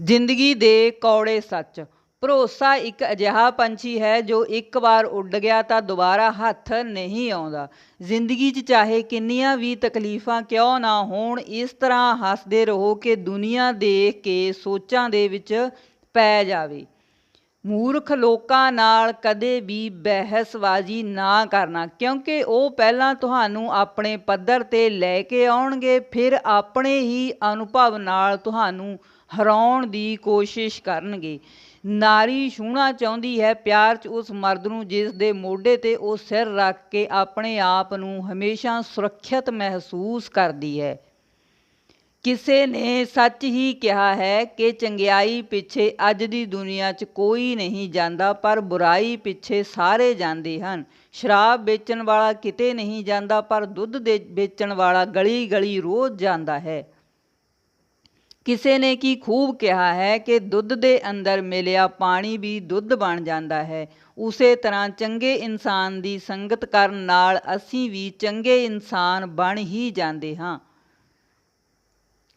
ਜ਼ਿੰਦਗੀ ਦੇ ਕੌੜੇ ਸੱਚ। ਭਰੋਸਾ ਇੱਕ ਅਜਿਹਾ ਪੰਛੀ ਹੈ ਜੋ ਇੱਕ ਵਾਰ ਉੱਡ ਗਿਆ ਤਾਂ ਦੁਬਾਰਾ ਹੱਥ ਨਹੀਂ ਆਉਂਦਾ। ਜ਼ਿੰਦਗੀ 'ਚ ਚਾਹੇ ਕਿੰਨੀਆਂ ਵੀ ਤਕਲੀਫਾਂ ਕਿਉਂ ਨਾ ਹੋਣ, ਇਸ ਤਰ੍ਹਾਂ ਹੱਸਦੇ ਰਹੋ ਕਿ ਦੁਨੀਆ ਦੇਖ ਕੇ ਸੋਚਾਂ ਦੇ ਵਿੱਚ ਪੈ ਜਾਵੇ। ਮੂਰਖ ਲੋਕਾਂ ਨਾਲ ਕਦੇ ਵੀ ਬਹਿਸਬਾਜ਼ੀ ਨਾ ਕਰਨਾ, ਕਿਉਂਕਿ ਉਹ ਪਹਿਲਾਂ ਤੁਹਾਨੂੰ ਆਪਣੇ ਪੱਧਰ ਤੇ ਲੈ ਕੇ ਆਉਣਗੇ, ਫਿਰ ਆਪਣੇ ਹੀ ਅਨੁਭਵ ਨਾਲ ਤੁਹਾਨੂੰ ਹਰਾਉਣ ਦੀ ਕੋਸ਼ਿਸ਼ ਕਰਨਗੇ। ਨਾਰੀ ਛੂਹਣਾ ਚਾਹੁੰਦੀ ਹੈ, ਪਿਆਰ 'ਚ ਉਸ ਮਰਦ ਨੂੰ ਜਿਸ ਦੇ ਮੋਢੇ ਤੇ ਉਹ ਸਿਰ ਰੱਖ ਕੇ ਆਪਣੇ ਆਪ ਨੂੰ ਹਮੇਸ਼ਾ ਸੁਰੱਖਿਅਤ ਮਹਿਸੂਸ ਕਰਦੀ ਹੈ। ਕਿਸੇ ਨੇ ਸੱਚ ਹੀ ਕਿਹਾ ਹੈ ਕਿ ਚੰਗਿਆਈ ਪਿੱਛੇ ਅੱਜ ਦੀ ਦੁਨੀਆ 'ਚ ਕੋਈ ਨਹੀਂ ਜਾਂਦਾ, ਪਰ ਬੁਰਾਈ ਪਿੱਛੇ ਸਾਰੇ ਜਾਂਦੇ ਹਨ। ਸ਼ਰਾਬ ਵੇਚਣ ਵਾਲਾ ਕਿਤੇ ਨਹੀਂ ਜਾਂਦਾ, ਪਰ ਦੁੱਧ ਦੇ ਵੇਚਣ ਵਾਲਾ ਗਲੀ ਗਲੀ ਰੋਜ਼ ਜਾਂਦਾ ਹੈ। ਕਿਸੇ ਨੇ ਕੀ ਖੂਬ ਕਿਹਾ ਹੈ ਕਿ ਦੁੱਧ ਦੇ ਅੰਦਰ ਮਿਲਿਆ ਪਾਣੀ ਵੀ ਦੁੱਧ ਬਣ ਜਾਂਦਾ ਹੈ। ਉਸੇ ਤਰ੍ਹਾਂ ਚੰਗੇ ਇਨਸਾਨ ਦੀ ਸੰਗਤ ਕਰਨ ਨਾਲ ਅਸੀਂ ਵੀ ਚੰਗੇ ਇਨਸਾਨ ਬਣ ਹੀ ਜਾਂਦੇ ਹਾਂ।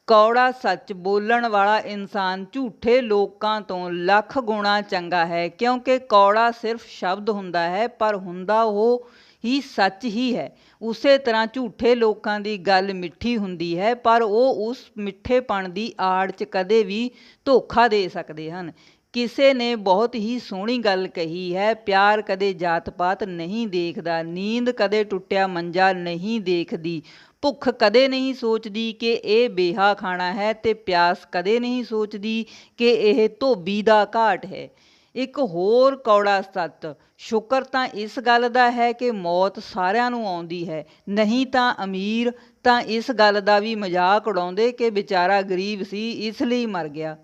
ਕੌੜਾ ਸੱਚ ਬੋਲਣ ਵਾਲਾ ਇਨਸਾਨ ਝੂਠੇ ਲੋਕਾਂ ਤੋਂ ਲੱਖ ਗੁਣਾ ਚੰਗਾ ਹੈ, ਕਿਉਂਕਿ ਕੌੜਾ ਸਿਰਫ ਸ਼ਬਦ ਹੁੰਦਾ ਹੈ, ਪਰ ਹੁੰਦਾ ਉਹ ਹੀ ਸੱਚ ਹੀ ਹੈ। ਉਸੇ ਤਰ੍ਹਾਂ ਝੂਠੇ ਲੋਕਾਂ ਦੀ ਗੱਲ ਮਿੱਠੀ ਹੁੰਦੀ ਹੈ, ਪਰ ਉਹ ਉਸ ਮਿੱਠੇਪਣ ਦੀ ਆੜ 'ਚ ਕਦੇ ਵੀ ਧੋਖਾ ਦੇ ਸਕਦੇ ਹਨ। ਕਿਸੇ ਨੇ ਬਹੁਤ ਹੀ ਸੋਹਣੀ ਗੱਲ ਕਹੀ ਹੈ, ਪਿਆਰ ਕਦੇ ਜਾਤ ਪਾਤ ਨਹੀਂ ਦੇਖਦਾ, ਨੀਂਦ ਕਦੇ ਟੁੱਟਿਆ ਮੰਜਾ ਨਹੀਂ ਦੇਖਦੀ, ਭੁੱਖ ਕਦੇ ਨਹੀਂ ਸੋਚਦੀ ਕਿ ਇਹ ਬੇਹਾ ਖਾਣਾ ਹੈ ਤੇ ਪਿਆਸ ਕਦੇ ਨਹੀਂ ਸੋਚਦੀ ਕਿ ਇਹ ਧੋਬੀ ਦਾ ਘਾਟ ਹੈ। ਇੱਕ ਹੋਰ ਕੌੜਾ ਸੱਤ। ਸ਼ੁਕਰ ਤਾਂ ਇਸ ਗੱਲ ਦਾ ਹੈ ਕਿ ਮੌਤ ਸਾਰਿਆਂ ਨੂੰ ਆਉਂਦੀ ਹੈ। ਨਹੀਂ ਤਾਂ ਅਮੀਰ ਤਾਂ ਇਸ ਗੱਲ ਦਾ ਵੀ ਮਜ਼ਾਕ ਉਡਾਉਂਦੇ ਕਿ ਵਿਚਾਰਾ ਗਰੀਬ ਸੀ, ਇਸ ਲਈ ਮਰ ਗਿਆ।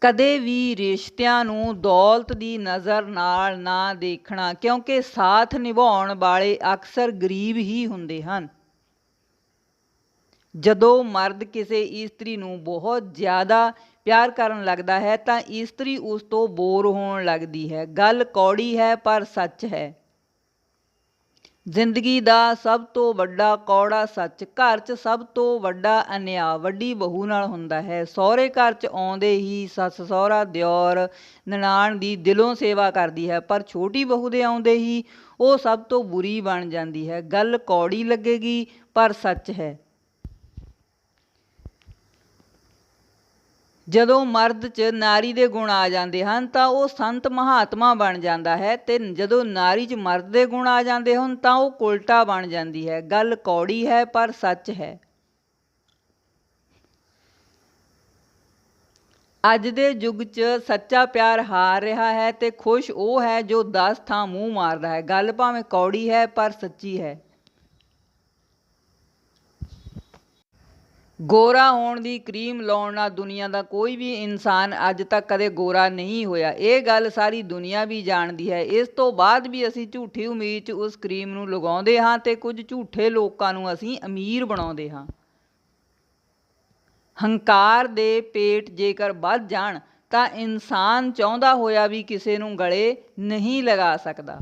ਕਦੇ ਵੀ ਰਿਸ਼ਤਿਆਂ ਨੂੰ ਦੌਲਤ ਦੀ ਨਜ਼ਰ ਨਾਲ ਨਾ ਦੇਖਣਾ, ਕਿਉਂਕਿ ਸਾਥ ਨਿਭਾਉਣ ਵਾਲੇ ਅਕਸਰ ਗਰੀਬ ਹੀ ਹੁੰਦੇ ਹਨ। ਜਦੋਂ ਮਰਦ ਕਿਸੇ ਇਸਤਰੀ ਨੂੰ ਬਹੁਤ ਜ਼ਿਆਦਾ ਪਿਆਰ ਕਰਨ ਲੱਗਦਾ ਹੈ ਤਾਂ ਇਸਤਰੀ ਉਸ ਤੋਂ ਬੋਰ ਹੋਣ ਲੱਗਦੀ ਹੈ। ਗੱਲ ਕੌੜੀ ਹੈ ਪਰ ਸੱਚ ਹੈ। ਜ਼ਿੰਦਗੀ ਦਾ ਸਭ ਤੋਂ ਵੱਡਾ ਕੌੜਾ ਸੱਚ, ਘਰ 'ਚ ਸਭ ਤੋਂ ਵੱਡਾ ਅਨਿਆ, ਵੱਡੀ ਬਹੂ ਨਾਲ ਹੁੰਦਾ ਹੈ। ਸਹੁਰੇ ਘਰ 'ਚ ਆਉਂਦੇ ਹੀ ਸੱਸ ਸਹੁਰਾ ਦਿਓਰ ਨਨਾਣ ਦੀ ਦਿਲੋਂ ਸੇਵਾ ਕਰਦੀ ਹੈ, ਪਰ ਛੋਟੀ ਬਹੂ ਦੇ ਆਉਂਦੇ ਹੀ ਉਹ ਸਭ ਤੋਂ ਬੁਰੀ ਬਣ ਜਾਂਦੀ ਹੈ। ਗੱਲ ਕੌੜੀ ਲੱਗੇਗੀ ਪਰ ਸੱਚ ਹੈ। ਜਦੋਂ ਮਰਦ 'ਚ ਨਾਰੀ ਦੇ ਗੁਣ ਆ ਜਾਂਦੇ ਹਨ, ਤਾਂ ਉਹ ਸੰਤ ਮਹਾਤਮਾ ਬਣ ਜਾਂਦਾ ਹੈ ਤੇ ਜਦੋਂ ਨਾਰੀ 'ਚ ਮਰਦ ਦੇ ਗੁਣ ਆ ਜਾਂਦੇ ਹਨ, ਤਾਂ ਉਹ ਉਲਟਾ ਬਣ ਜਾਂਦੀ ਹੈ। ਗੱਲ ਕੌੜੀ ਹੈ, ਪਰ ਸੱਚ ਹੈ। ਅੱਜ ਦੇ ਯੁੱਗ 'ਚ ਸੱਚਾ ਪਿਆਰ ਹਾਰ ਰਿਹਾ ਹੈ ਤੇ ਖੁਸ਼ ਉਹ ਹੈ ਜੋ 10 ਥਾਂ ਮੂੰਹ ਮਾਰਦਾ ਹੈ। ਗੱਲ ਭਾਵੇਂ ਕੌੜੀ ਹੈ, ਪਰ ਸੱਚੀ ਹੈ। ਗੋਰਾ ਹੋਣ ਦੀ ਕਰੀਮ ਲਾਉਣ ਨਾਲ ਦੁਨੀਆ ਦਾ ਕੋਈ ਵੀ ਇਨਸਾਨ ਅੱਜ ਤੱਕ ਕਦੇ ਗੋਰਾ ਨਹੀਂ ਹੋਇਆ। ਇਹ ਗੱਲ ਸਾਰੀ ਦੁਨੀਆ ਵੀ ਜਾਣਦੀ ਹੈ। ਇਸ ਤੋਂ ਬਾਅਦ ਵੀ ਅਸੀਂ ਝੂਠੀ ਉਮੀਦ 'ਚ ਉਸ ਕਰੀਮ ਨੂੰ ਲਗਾਉਂਦੇ ਹਾਂ ਤੇ ਕੁਝ ਝੂਠੇ ਲੋਕਾਂ ਨੂੰ ਅਸੀਂ ਅਮੀਰ ਬਣਾਉਂਦੇ ਹਾਂ। ਹੰਕਾਰ ਦੇ ਪੇਟ ਜੇਕਰ ਵੱਧ ਜਾਣ ਤਾਂ ਇਨਸਾਨ ਚਾਹੁੰਦਾ ਹੋਇਆ ਵੀ ਕਿਸੇ ਨੂੰ ਗਲੇ ਨਹੀਂ ਲਗਾ ਸਕਦਾ।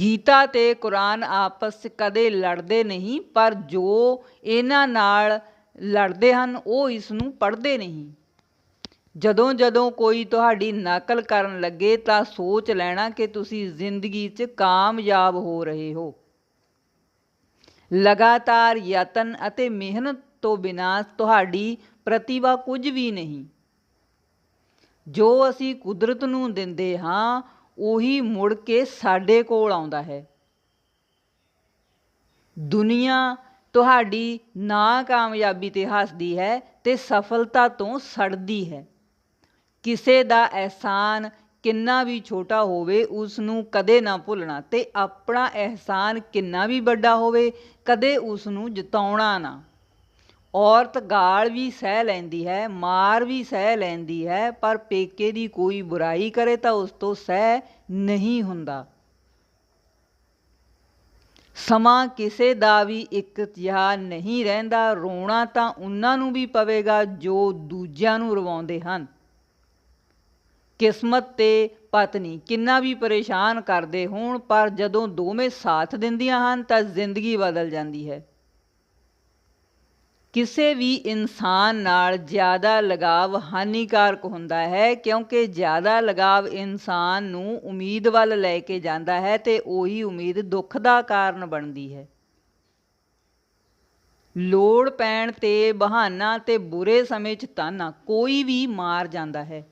ਗੀਤਾ ਤੇ ਕੁਰਾਨ ਆਪਸ 'ਚ ਕਦੇ ਲੜਦੇ ਨਹੀਂ, ਪਰ ਜੋ ਇਹਨਾਂ ਨਾਲ ਲੜਦੇ ਹਨ, ਉਹ ਇਸ ਨੂੰ ਪੜ੍ਹਦੇ ਨਹੀਂ। ਜਦੋਂ ਜਦੋਂ ਕੋਈ ਤੁਹਾਡੀ ਨਕਲ ਕਰਨ ਲੱਗੇ, ਤਾਂ ਸੋਚ ਲੈਣਾ ਕਿ ਤੁਸੀਂ ਜ਼ਿੰਦਗੀ 'ਚ ਕਾਮਯਾਬ ਹੋ ਰਹੇ ਹੋ। ਲਗਾਤਾਰ ਯਤਨ ਅਤੇ ਮਿਹਨਤ ਤੋਂ ਬਿਨਾਂ ਤੁਹਾਡੀ ਪ੍ਰਤਿਭਾ ਕੁਝ ਵੀ ਨਹੀਂ। ਜੋ ਅਸੀਂ ਕੁਦਰਤ ਨੂੰ ਦਿੰਦੇ ਹਾਂ ਉਹੀ ਮੁੜ ਕੇ ਸਾਡੇ ਕੋਲ ਆਉਂਦਾ ਹੈ। ਦੁਨੀਆ ਤੁਹਾਡੀ ਨਾਕਾਮਯਾਬੀ ਤੇ ਹੱਸਦੀ ਹੈ ਤੇ ਸਫਲਤਾ ਤੋਂ ਸੜਦੀ ਹੈ। ਕਿਸੇ ਦਾ ਅਹਿਸਾਨ ਕਿੰਨਾ ਵੀ ਛੋਟਾ ਹੋਵੇ ਉਸ ਨੂੰ ਕਦੇ ਨਾ ਭੁੱਲਣਾ ਤੇ ਆਪਣਾ ਅਹਿਸਾਨ ਕਿੰਨਾ ਵੀ ਵੱਡਾ ਹੋਵੇ, ਕਦੇ ਉਸ ਨੂੰ ਜਤਾਉਣਾ ਨਾ। ਔਰਤ ਗਾਲ ਵੀ ਸਹਿ ਲੈਂਦੀ ਹੈ, ਮਾਰ ਵੀ ਸਹਿ ਲੈਂਦੀ ਹੈ, ਪਰ ਪੇਕੇ ਦੀ ਕੋਈ ਬੁਰਾਈ ਕਰੇ ਤਾਂ ਉਸ ਤੋਂ ਸਹਿ ਨਹੀਂ ਹੁੰਦਾ। ਸਮਾਂ ਕਿਸੇ ਦਾ ਵੀ ਇੱਕ ਜਿਹਾ ਨਹੀਂ ਰਹਿੰਦਾ, ਰੋਣਾ ਤਾਂ ਉਹਨਾਂ ਨੂੰ ਵੀ ਪਵੇਗਾ ਜੋ ਦੂਜਿਆਂ ਨੂੰ ਰਵਾਉਂਦੇ ਹਨ। ਕਿਸਮਤ ਤੇ ਪਤਨੀ ਕਿੰਨਾ ਵੀ ਪਰੇਸ਼ਾਨ ਕਰਦੇ ਹੋਣ, ਪਰ ਜਦੋਂ ਦੋਵੇਂ ਸਾਥ ਦਿੰਦੀਆਂ ਹਨ ਤਾਂ ਜ਼ਿੰਦਗੀ ਬਦਲ ਜਾਂਦੀ ਹੈ। ਕਿਸੇ ਵੀ ਇਨਸਾਨ ਨਾਲ ਜ਼ਿਆਦਾ ਲਗਾਵ ਹਾਨੀਕਾਰਕ ਹੁੰਦਾ ਹੈ, ਕਿਉਂਕਿ ਜ਼ਿਆਦਾ ਲਗਾਵ ਇਨਸਾਨ ਨੂੰ ਉਮੀਦ ਵੱਲ ਲੈ ਕੇ ਜਾਂਦਾ ਹੈ ਤੇ ਉਹੀ ਉਮੀਦ ਦੁੱਖ ਦਾ ਕਾਰਨ ਬਣਦੀ ਹੈ। ਲੋੜ ਪੈਣ ਤੇ ਬਹਾਨਾ ਤੇ ਬੁਰੇ ਸਮੇਂ 'ਚ ਤਾਨਾ ਕੋਈ ਵੀ ਮਾਰ ਜਾਂਦਾ ਹੈ।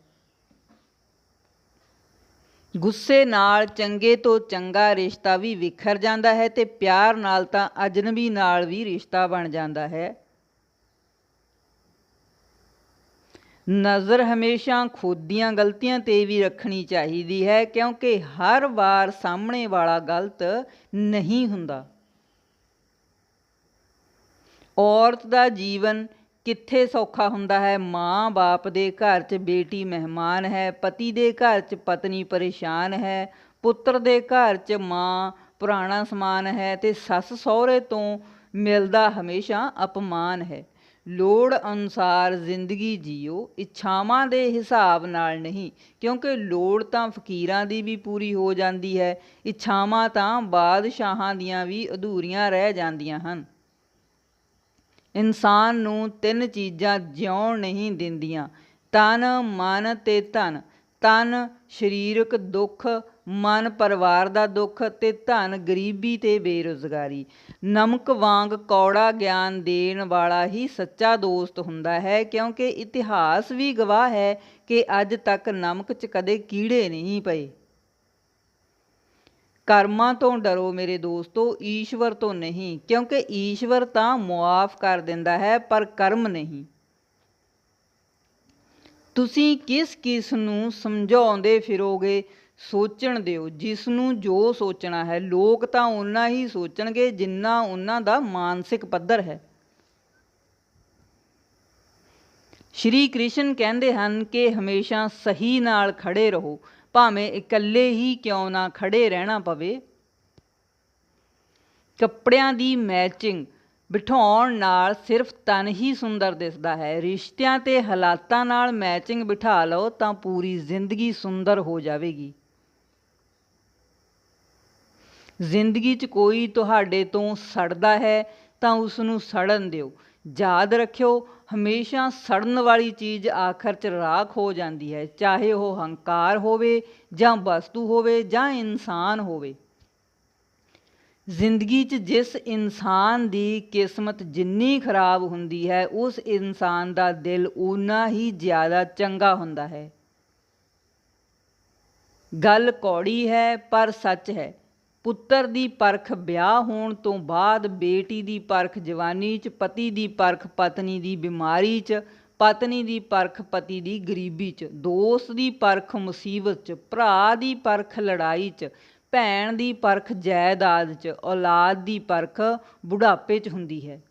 ਗੁੱਸੇ ਨਾਲ ਚੰਗੇ ਤੋਂ ਚੰਗਾ ਰਿਸ਼ਤਾ ਵੀ ਵਿਖਰ ਜਾਂਦਾ ਹੈ ਤੇ ਪਿਆਰ ਨਾਲ ਤਾਂ ਅਜਨਬੀ ਨਾਲ ਵੀ ਰਿਸ਼ਤਾ ਬਣ ਜਾਂਦਾ ਹੈ। ਨਜ਼ਰ ਹਮੇਸ਼ਾ ਖੁਦ ਦੀਆਂ ਗਲਤੀਆਂ ਤੇ ਵੀ ਰੱਖਣੀ ਚਾਹੀਦੀ ਹੈ, ਕਿਉਂਕਿ ਹਰ ਵਾਰ ਸਾਹਮਣੇ ਵਾਲਾ ਗਲਤ ਨਹੀਂ ਹੁੰਦਾ। ਔਰਤ ਦਾ ਜੀਵਨ ਕਿੱਥੇ ਸੌਖਾ ਹੁੰਦਾ ਹੈ? ਮਾਂ ਬਾਪ ਦੇ ਘਰ 'ਚ ਬੇਟੀ ਮਹਿਮਾਨ ਹੈ, ਪਤੀ ਦੇ ਘਰ 'ਚ ਪਤਨੀ ਪਰੇਸ਼ਾਨ ਹੈ, ਪੁੱਤਰ ਦੇ ਘਰ 'ਚ ਮਾਂ ਪੁਰਾਣਾ ਸਮਾਨ ਹੈ ਤੇ ਸੱਸ ਸਹੁਰੇ ਤੋਂ ਮਿਲਦਾ ਹਮੇਸ਼ਾ ਅਪਮਾਨ ਹੈ। ਲੋੜ ਅਨੁਸਾਰ ਜ਼ਿੰਦਗੀ ਜੀਓ, ਇੱਛਾਵਾਂ ਦੇ ਹਿਸਾਬ ਨਾਲ ਨਹੀਂ, ਕਿਉਂਕਿ ਲੋੜ ਤਾਂ ਫਕੀਰਾਂ ਦੀ ਵੀ ਪੂਰੀ ਹੋ ਜਾਂਦੀ ਹੈ, ਇੱਛਾਵਾਂ ਤਾਂ ਬਾਦਸ਼ਾਹਾਂ ਦੀਆਂ ਵੀ ਅਧੂਰੀਆਂ ਰਹਿ ਜਾਂਦੀਆਂ ਹਨ। ਇਨਸਾਨ ਨੂੰ ਤਿੰਨ ਚੀਜ਼ਾਂ ਜਿਉਣ ਨਹੀਂ ਦਿੰਦੀਆਂ, ਤਨ, ਮਨ ਤੇ ਧਨ। ਤਨ, ਸਰੀਰਕ ਦੁੱਖ ਮਨ ਪਰਿਵਾਰ ਦਾ ਦੁੱਖ ਤੇ ਧਨ ਗਰੀਬੀ ਤੇ ਬੇਰੁਜ਼ਗਾਰੀ। ਨਮਕ ਵਾਂਗ ਕੌੜਾ ਗਿਆਨ ਦੇਣ ਵਾਲਾ ਹੀ ਸੱਚਾ ਦੋਸਤ ਹੁੰਦਾ ਹੈ, ਕਿਉਂਕਿ ਇਤਿਹਾਸ ਵੀ ਗਵਾਹ ਹੈ ਕਿ ਅੱਜ ਤੱਕ ਨਮਕ 'ਚ ਕਦੇ ਕੀੜੇ ਨਹੀਂ ਪਏ। ਕਰਮਾਂ ਤੋਂ ਡਰੋ ਮੇਰੇ ਦੋਸਤੋ, ਈਸ਼ਵਰ ਤੋਂ ਨਹੀਂ, ਕਿਉਂਕਿ ਈਸ਼ਵਰ ਤਾਂ ਮੁਆਫ ਕਰ ਦਿੰਦਾ ਹੈ, ਪਰ ਕਰਮ ਨਹੀਂ। ਤੁਸੀਂ ਕਿਸ ਕਿਸ ਨੂੰ ਸਮਝਾਉਂਦੇ ਫਿਰੋਗੇ? ਸੋਚਣ ਦਿਓ ਜਿਸ ਨੂੰ ਜੋ ਸੋਚਣਾ ਹੈ, ਲੋਕ ਤਾਂ ਉਨਾ ਹੀ ਸੋਚਣਗੇ ਜਿੰਨਾ ਉਹਨਾਂ ਦਾ ਮਾਨਸਿਕ ਪੱਧਰ ਹੈ। ਸ਼੍ਰੀ ਕ੍ਰਿਸ਼ਨ ਕਹਿੰਦੇ ਹਨ ਕਿ ਹਮੇਸ਼ਾ ਸਹੀ ਨਾਲ ਖੜੇ ਰਹੋ, ਭਾਵੇਂ ਇਕੱਲੇ ਹੀ ਕਿਉਂ ਨਾ ਖੜੇ ਰਹਿਣਾ ਪਵੇ। ਕੱਪੜਿਆਂ ਦੀ ਮੈਚਿੰਗ ਬਿਠਾਉਣ ਨਾਲ ਸਿਰਫ ਤਨ ਹੀ ਸੁੰਦਰ ਦਿਸਦਾ ਹੈ। ਰਿਸ਼ਤਿਆਂ ਤੇ ਹਾਲਾਤਾਂ ਨਾਲ ਮੈਚਿੰਗ ਬਿਠਾ ਲਓ ਤਾਂ ਪੂਰੀ ਜ਼ਿੰਦਗੀ ਸੁੰਦਰ ਹੋ ਜਾਵੇਗੀ। ਜ਼ਿੰਦਗੀ 'ਚ ਕੋਈ ਤੁਹਾਡੇ ਤੋਂ ਸੜਦਾ ਹੈ ਤਾਂ ਉਸ ਨੂੰ ਸੜਨ ਦਿਓ। ਯਾਦ ਰੱਖਿਓ, ਹਮੇਸ਼ਾ ਸੜਨ ਵਾਲੀ ਚੀਜ਼ ਆਖਰ 'ਚ ਰਾਖ ਹੋ ਜਾਂਦੀ ਹੈ, ਚਾਹੇ ਉਹ ਹੰਕਾਰ ਹੋਵੇ ਜਾਂ ਵਸਤੂ ਹੋਵੇ ਜਾਂ ਇਨਸਾਨ ਹੋਵੇ। ਜ਼ਿੰਦਗੀ 'ਚ ਜਿਸ ਇਨਸਾਨ ਦੀ ਕਿਸਮਤ ਜਿੰਨੀ ਖਰਾਬ ਹੁੰਦੀ ਹੈ, ਉਸ ਇਨਸਾਨ ਦਾ ਦਿਲ ਉਨਾ ਹੀ ਜ਼ਿਆਦਾ ਚੰਗਾ ਹੁੰਦਾ ਹੈ। ਗੱਲ ਕੌੜੀ ਹੈ, ਪਰ ਸੱਚ ਹੈ। ਪੁੱਤਰ ਦੀ ਪਰਖ ਵਿਆਹ ਹੋਣ ਤੋਂ ਬਾਅਦ ਬੇਟੀ ਦੀ ਪਰਖ ਜਵਾਨੀ 'ਚ, ਪਤੀ ਦੀ ਪਰਖ ਪਤਨੀ ਦੀ ਬਿਮਾਰੀ 'ਚ, ਪਤਨੀ ਦੀ ਪਰਖ ਪਤੀ ਦੀ ਗਰੀਬੀ 'ਚ ਦੋਸਤ ਦੀ ਪਰਖ ਮੁਸੀਬਤ 'ਚ, ਭਰਾ ਦੀ ਪਰਖ ਲੜਾਈ 'ਚ, ਭੈਣ ਦੀ ਪਰਖ ਜਾਇਦਾਦ 'ਚ, ਔਲਾਦ ਦੀ ਪਰਖ ਬੁਢਾਪੇ 'ਚ ਹੁੰਦੀ ਹੈ।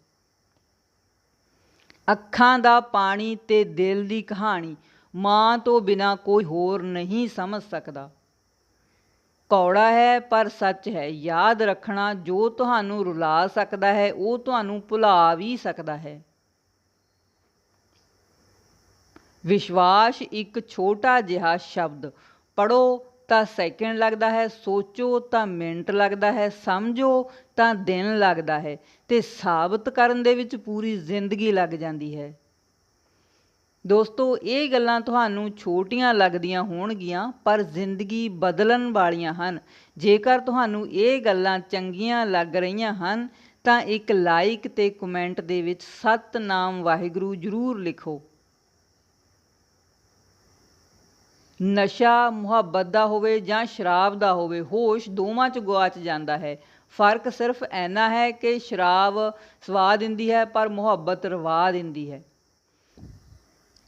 ਅੱਖਾਂ ਦਾ ਪਾਣੀ ਤੇ ਦਿਲ ਦੀ ਕਹਾਣੀ, ਮਾਂ ਤੋਂ ਬਿਨਾ ਕੋਈ ਹੋਰ ਨਹੀਂ ਸਮਝ ਸਕਦਾ। ਕੌੜਾ ਹੈ, ਪਰ ਸੱਚ ਹੈ। ਯਾਦ ਰੱਖਣਾ ਜੋ ਤੁਹਾਨੂੰ ਰੁਲਾ ਸਕਦਾ ਹੈ, ਉਹ ਤੁਹਾਨੂੰ ਭੁਲਾ ਵੀ ਸਕਦਾ ਹੈ। ਵਿਸ਼ਵਾਸ ਇੱਕ ਛੋਟਾ ਜਿਹਾ ਸ਼ਬਦ। ਪੜੋ ਤਾਂ ਸੈਕਿੰਡ ਲੱਗਦਾ ਹੈ, ਸੋਚੋ ਤਾਂ ਮਿੰਟ ਲੱਗਦਾ ਹੈ, ਸਮਝੋ ਤਾਂ ਦਿਨ ਲੱਗਦਾ ਹੈ ਤੇ ਸਾਬਤ ਕਰਨ ਦੇ ਵਿੱਚ ਪੂਰੀ ਜ਼ਿੰਦਗੀ ਲੱਗ ਜਾਂਦੀ ਹੈ। ਦੋਸਤੋ, ਇਹ ਗੱਲਾਂ ਤੁਹਾਨੂੰ ਛੋਟੀਆਂ ਲੱਗਦੀਆਂ ਹੋਣਗੀਆਂ, ਪਰ ਜ਼ਿੰਦਗੀ ਬਦਲਣ ਵਾਲੀਆਂ ਹਨ। ਜੇਕਰ ਤੁਹਾਨੂੰ ਇਹ ਗੱਲਾਂ ਚੰਗੀਆਂ ਲੱਗ ਰਹੀਆਂ ਹਨ, ਤਾਂ ਇੱਕ ਲਾਈਕ ਤੇ ਕਮੈਂਟ ਦੇ ਵਿੱਚ ਸਤਨਾਮ ਵਾਹਿਗੁਰੂ ਜ਼ਰੂਰ ਲਿਖੋ। ਨਸ਼ਾ ਮੁਹੱਬਤ ਦਾ ਹੋਵੇ ਜਾਂ ਸ਼ਰਾਬ ਦਾ ਹੋਵੇ, ਹੋਸ਼ ਦੋਵਾਂ 'ਚ ਗੁਆਚ ਜਾਂਦਾ ਹੈ। ਫ਼ਰਕ ਸਿਰਫ ਐਨਾ ਹੈ ਕਿ ਸ਼ਰਾਬ ਸਵਾ ਦਿੰਦੀ ਹੈ, ਪਰ ਮੁਹੱਬਤ ਰਵਾ ਦਿੰਦੀ ਹੈ।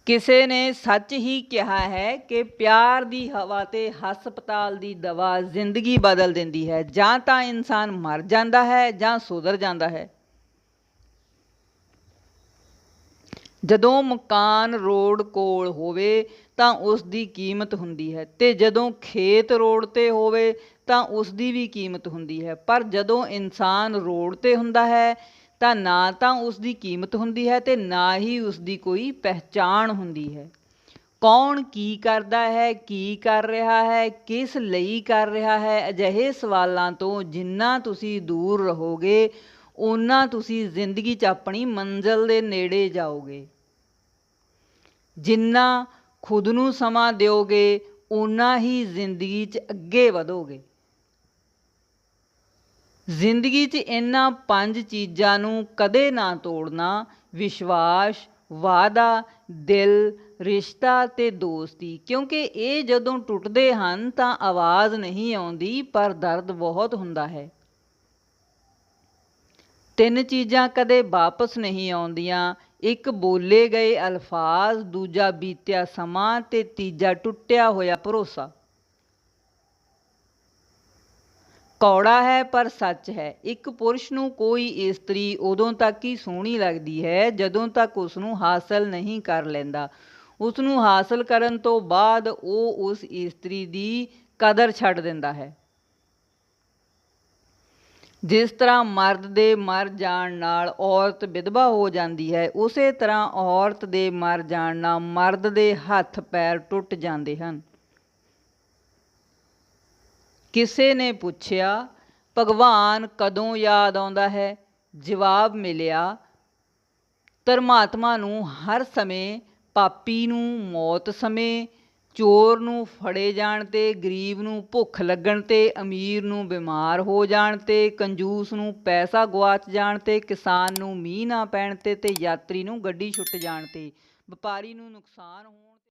ਕਿਸੇ ਨੇ ਸੱਚ ਹੀ ਕਿਹਾ ਹੈ ਕਿ ਪਿਆਰ ਦੀ ਹਵਾ ਤੇ ਹਸਪਤਾਲ ਦੀ ਦਵਾ ਜ਼ਿੰਦਗੀ ਬਦਲ ਦਿੰਦੀ ਹੈ। ਜਾਂ ਤਾਂ ਇਨਸਾਨ ਮਰ ਜਾਂਦਾ ਹੈ ਜਾਂ ਸੁਧਰ ਜਾਂਦਾ ਹੈ। ਜਦੋਂ ਮਕਾਨ ਰੋਡ ਕੋਲ ਹੋਵੇ ਤਾਂ ਉਸ ਦੀ ਕੀਮਤ ਹੁੰਦੀ ਹੈ ਤੇ ਜਦੋਂ ਖੇਤ ਰੋਡ ਤੇ ਹੋਵੇ ਤਾਂ ਉਸ ਦੀ ਵੀ ਕੀਮਤ ਹੁੰਦੀ ਹੈ। ਪਰ ਜਦੋਂ ਇਨਸਾਨ ਰੋਡ ਤੇ ਹੁੰਦਾ ਹੈ ਤਾਂ ਨਾ ਤਾਂ ਉਸ ਦੀ ਕੀਮਤ ਹੁੰਦੀ ਹੈ ਤੇ ਨਾ ਹੀ ਉਸ ਦੀ ਕੋਈ ਪਹਿਚਾਣ ਹੁੰਦੀ ਹੈ। ਕੌਣ ਕੀ ਕਰਦਾ ਹੈ, ਕੀ ਕਰ ਰਿਹਾ ਹੈ, ਕਿਸ ਲਈ ਕਰ ਰਿਹਾ ਹੈ, ਅਜਿਹੇ ਸਵਾਲਾਂ ਤੋਂ ਜਿੰਨਾ ਤੁਸੀਂ ਦੂਰ ਰਹੋਗੇ, ਓਨਾ ਤੁਸੀਂ ਜ਼ਿੰਦਗੀ 'ਚ ਆਪਣੀ ਮੰਜ਼ਿਲ ਦੇ ਨੇੜੇ ਜਾਓਗੇ। ਜਿੰਨਾ ਖੁਦ ਨੂੰ ਸਮਾਂ ਦਿਓਗੇ, ਓਨਾ ਹੀ ਜ਼ਿੰਦਗੀ 'ਚ ਅੱਗੇ ਵਧੋਗੇ। ਜ਼ਿੰਦਗੀ 'ਚ ਇਹਨਾਂ ਪੰਜ ਚੀਜ਼ਾਂ ਨੂੰ ਕਦੇ ਨਾ ਤੋੜਨਾ, ਵਿਸ਼ਵਾਸ, ਵਾਅਦਾ, ਦਿਲ, ਰਿਸ਼ਤਾ ਤੇ ਦੋਸਤੀ। ਕਿਉਂਕਿ ਇਹ ਜਦੋਂ ਟੁੱਟਦੇ ਹਨ ਤਾਂ ਆਵਾਜ਼ ਨਹੀਂ ਆਉਂਦੀ, ਪਰ ਦਰਦ ਬਹੁਤ ਹੁੰਦਾ ਹੈ। ਤਿੰਨ ਚੀਜ਼ਾਂ ਕਦੇ ਵਾਪਸ ਨਹੀਂ ਆਉਂਦੀਆਂ। ਇੱਕ ਬੋਲੇ ਗਏ ਅਲਫਾਜ਼, ਦੂਜਾ ਬੀਤਿਆ ਸਮਾਂ ਤੇ ਤੀਜਾ ਟੁੱਟਿਆ ਹੋਇਆ ਭਰੋਸਾ। ਕੌੜਾ ਹੈ ਪਰ ਸੱਚ ਹੈ। ਇੱਕ ਪੁਰਸ਼ ਨੂੰ ਕੋਈ ਇਸਤਰੀ ਉਦੋਂ ਤੱਕ ਹੀ ਸੋਹਣੀ ਲੱਗਦੀ ਹੈ ਜਦੋਂ ਤੱਕ ਉਸ ਨੂੰ ਹਾਸਲ ਨਹੀਂ ਕਰ ਲੈਂਦਾ। ਉਸ ਨੂੰ ਹਾਸਲ ਕਰਨ ਤੋਂ ਬਾਅਦ ਉਹ ਉਸ ਇਸਤਰੀ ਦੀ ਕਦਰ ਛੱਡ ਦਿੰਦਾ ਹੈ। ਜਿਸ ਤਰ੍ਹਾਂ ਮਰਦ ਦੇ ਮਰ ਜਾਣ ਨਾਲ ਔਰਤ ਵਿਧਵਾ ਹੋ ਜਾਂਦੀ ਹੈ, ਉਸੇ ਤਰ੍ਹਾਂ ਔਰਤ ਦੇ ਮਰ ਜਾਣ ਨਾਲ ਮਰਦ ਦੇ ਹੱਥ ਪੈਰ ਟੁੱਟ ਜਾਂਦੇ ਹਨ। ਕਿਸੇ ਨੇ ਪੁੱਛਿਆ, ਭਗਵਾਨ ਕਦੋਂ ਯਾਦ ਆਉਂਦਾ ਹੈ? ਜਵਾਬ ਮਿਲਿਆ, ਧਰਮਾਤਮਾ ਨੂੰ ਹਰ ਸਮੇਂ, ਪਾਪੀ ਨੂੰ ਮੌਤ ਸਮੇਂ, ਚੋਰ ਨੂੰ ਫੜੇ ਜਾਣ ਤੇ, ਗਰੀਬ ਨੂੰ ਭੁੱਖ ਲੱਗਣ ਤੇ, ਅਮੀਰ ਨੂੰ ਬਿਮਾਰ ਹੋ ਜਾਣ ਤੇ, ਕੰਜੂਸ ਨੂੰ ਪੈਸਾ ਗਵਾਚ ਜਾਣ ਤੇ, ਕਿਸਾਨ ਨੂੰ ਮੀਂਹ ਨਾ ਪੈਣ ਤੇ ਤੇ ਯਾਤਰੀ ਨੂੰ ਗੱਡੀ ਛੁੱਟ ਜਾਣ ਤੇ। ਵਪਾਰੀ ਨੂੰ ਨੁਕਸਾਨ ਹੋਣ